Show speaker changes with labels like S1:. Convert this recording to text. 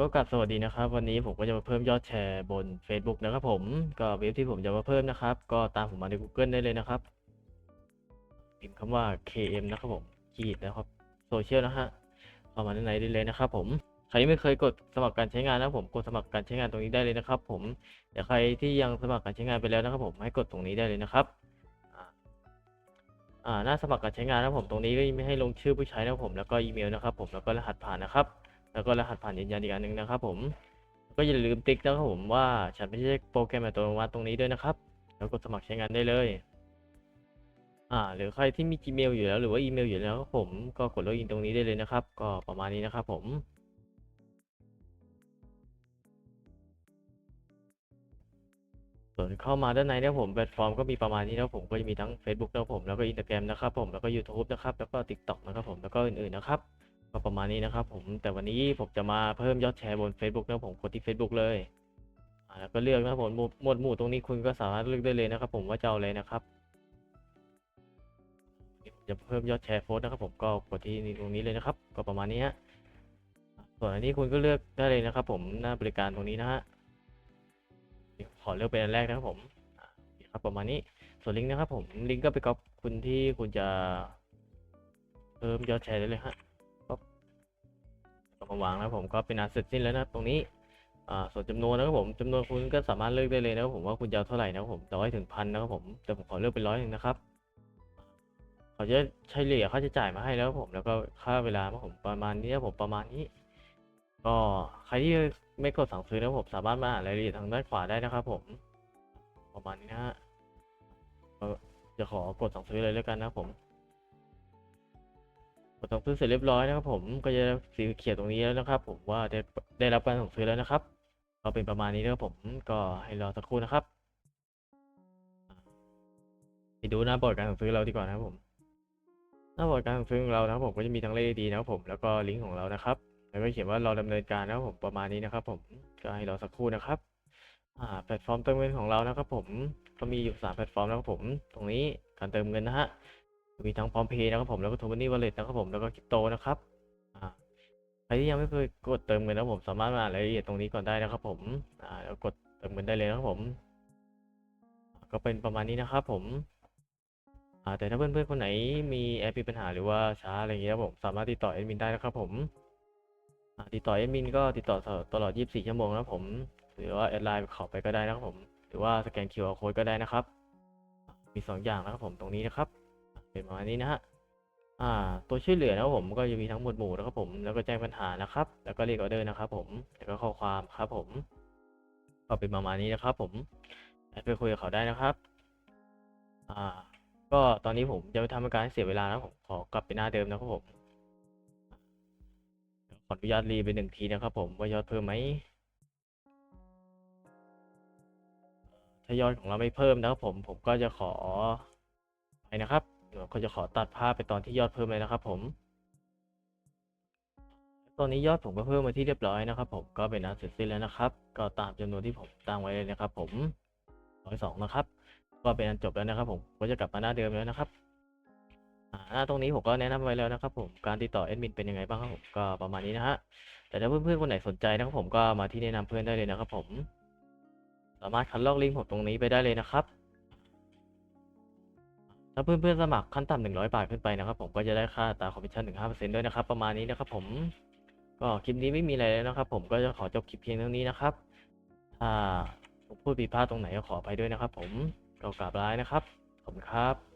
S1: ก็กลับสวัสดีนะครับ วันนี้ผมก็จะมาเพิ่มยอดแชร์บน Facebook นะครับผมก็เว็บที่ผมจะมาเพิ่มนะครับ ก็ตามผมมาใน Google ได้เลยนะครับพิมพ์คำว่า KM นะครับผมขีดนะครับโซเชียลนะฮะเข้ามาด้านในได้เลยนะครับผมใครไม่เคยกดสมัครการใช้งานนะครับผมกดสมัครการใช้งานตรงนี้ได้เลยนะครับ ผมแต่ใครที่ยังสมัครการใช้งานไปแล้วนะครับ ผมให้กดตรงนี้ได้เลยนะครับอ่าอ่าหน้าสมัครการใช้งานนะครับผมตรงนี้ก็ไม่ให้ลงชื่อผู้ใช้นะครับผมแล้วก็อีเมลนะครับ ผมแล้วก็รหัสผ่านนะครับ แล้วก็รหัสผ่านยืนยันอีกอันหนึ่งนะครับผมก็อย่าลืมติ๊กนะครับผมว่าฉันไม่ใช่โปรแกรมอัตโนมัติตรงนี้ด้วยนะครับ แล้วกดสมัครใช้งานได้เลยอ่าหรือใครที่มี Gmail อยู่แล้วหรือว่าอีเมลอยู่แล้วผมก็กดล็อกอินตรงนี้ได้เลยนะครับ ก็ประมาณนี้นะครับผมส่วนเข้ามาด้านในนะครับผมแพลตฟอร์มก็มีประมาณนี้นะผมก็จะมีทั้ง Facebook นะครับผมแล้วก็ Instagram นะครับผมแล้วก็ YouTube นะครับแล้วก็ TikTok นะครับผมแล้วก็อื่นๆนะครับ ก็ประมาณนี้นะครับผมแต่วันนี้ผมจะมาเพิ่มยอดแชร์บน Facebook นะผมกดที่ Facebook เลยแล้วก็เลือกนะครับผมหมวดหมู่ตรงนี้คุณก็สามารถเลือกได้เลยนะครับผมว่าจะเอาอะไรนะครับผมจะเพิ่มยอดแชร์โพสต์นะครับผมก็กดที่ตรงนี้เลยนะครับ ก็ประมาณนี้ฮะส่วนอันนี้คุณก็เลือกได้เลยนะครับ ผมหน้าบริการตรงนี้นะฮะขอเลือกเป็นอันแรกนะครับผมนี่ครับประมาณนี้ส่วนลิงก์นะครับผมลิงก์ก็ไปก๊อปคุณที่คุณจะเพิ่มยอดแชร์ได้เลยฮะ ก็มาวางนะผมก็เป็นอันเสร็จสิ้นแล้วนะตรงนี้ส่วนจำนวนนะครับผมจำนวนคุณก็สามารถเลือกได้เลยนะครับผมว่าคุณจะเท่าไหร่นะครับผมร้อยถึงพันนะครับผมแต่ผมขอเลือกเป็นร้อยหนึ่งนะครับเขาจะใช้เฉลี่ยค่าใช้จ่ายมาให้แล้วผมแล้วก็ค่าเวลาผมประมาณนี้นะผมประมาณนี้ ก็ใครที่ไม่กดสั่งซื้อนะผมสามารถมาอ่านรายละเอียดทางด้านขวาได้นะครับ ผม ประมาณนี้นะฮะจะขอกดสั่งซื้อเลยแล้วกันนะครับผม สั่งซื้อเสร็จเรียบร้อยนะครับผมก็จะสีเขียวตรงนี้แล้วนะครับ ผมว่าได้ได้รับการสั่งซื้อแล้วนะครับก็เป็นประมาณนี้นะครับผมก็ให้รอสักครู่นะครับไปดูหน้าบอร์ดการสั่งซื้อเราดีกว่านะครับผม หน้าบอร์ดการสั่งซื้อของเรานะครับผมก็จะมีทั้งเลขดีนะครับผมแล้วก็ลิงก์ของเรานะครับ แล้วก็เขียนว่าเราดำเนินการนะครับผมประมาณนี้นะครับ ผมก็ให้รอสักครู่นะครับอ่าแพลตฟอร์มเติมเงินของเรานะครับผมก็มีอยู่สามแพลตฟอร์มนะครับผม ตรงนี้การเติมเงินนะฮะ มีทั้งพร้อมเพย์นะครับผมแล้วก็โทมันนี่วอลเล็ตนะครับผมแล้วก็คริปโตนะครับใครที่ยังไม่เคยกดเติมเงินนะครับผมสามารถมาอ่านรายละเอียดตรงนี้ก่อนได้นะครับผมอ่าแล้วกดเติมเงินได้เลยนะครับผม ก็เป็นประมาณนี้นะครับผมอ่าแต่ถ้าเพื่อนๆคนไหนมีแอปมีปัญหาหรือว่าช้าอะไรอย่างเงี้ยครับผมสามารถติดต่อแอดมินได้นะครับผมติดต่อแอดมินก็ติดต่อตลอด 24 ชั่วโมงนะครับผม หรือว่าแอดไลน์ขอไปก็ได้นะครับผม หรือว่าสแกน QR code ก็ได้นะครับ มีสองอย่างนะครับผมตรงนี้นะครับ เป็นประมาณนี้นะฮะอ่า ตัวช่วยเหลือนะครับผมก็จะมีทั้งหมวดหมู่นะครับผม แล้วก็แจ้งปัญหานะครับ แล้วก็เรียกออเดอร์นะครับผม แล้วก็ข้อความครับผม ก็เป็นประมาณนี้นะครับ ผมไปคุยกับเขาได้นะครับ อ่า ก็ตอนนี้ผมจะไม่ทำการให้เสียเวลานะผมขอกลับไปหน้าเดิมนะครับผมขออนุญาตรีไปหนึ่งทีนะครับ ผมว่ายอดเพิ่มไหมถ้ายอดของเราไม่เพิ่มนะครับผมผมก็จะขอไปนะครับ เดี๋ยวก็จะขอตัดภาพไปตอนที่ยอดเพิ่มเลยนะครับ ผม ตอนนี้ยอดผมก็เพิ่มมาที่เรียบร้อยนะครับ ผมก็เป็นอันเสร็จสิ้นแล้วนะครับ ก็ตามจำนวนที่ผมตั้งไว้เลยนะครับ ผมร้อยสองนะครับ ก็เป็นอันจบแล้วนะครับ ผมก็จะกลับมาหน้าเดิมแล้วนะครับหน้าตรงนี้ผมก็แนะนำไว้แล้วนะครับ ผมการติดต่อแอดมินเป็นยังไงบ้างครับผมก็ประมาณนี้นะฮะแต่ถ้าเพื่อนๆคนไหนสนใจนะครับผมก็มาที่แนะนำเพื่อนได้เลยนะครับ ผม สามารถคัดลอกลิงก์ผมตรงนี้ไปได้เลยนะครับ ถ้าเพื่อนๆสมัครขั้นต่ำหนึ่งร้อยบาทขึ้นไปนะครับ ผมก็จะได้ค่าตาคอมมิชชั่นถึงห้าเปอร์เซ็นต์ด้วยนะครับ ประมาณนี้นะครับผมก็คลิปนี้ไม่มีอะไรแล้วนะครับ ผมก็จะขอจบคลิปเพียงเท่านี้นะครับ ถ้าผมพูดผิดพลาดตรงไหนก็ขออภัยด้วยนะครับ ผมก็กราบร้ายนะครับ ขอบคุณครับ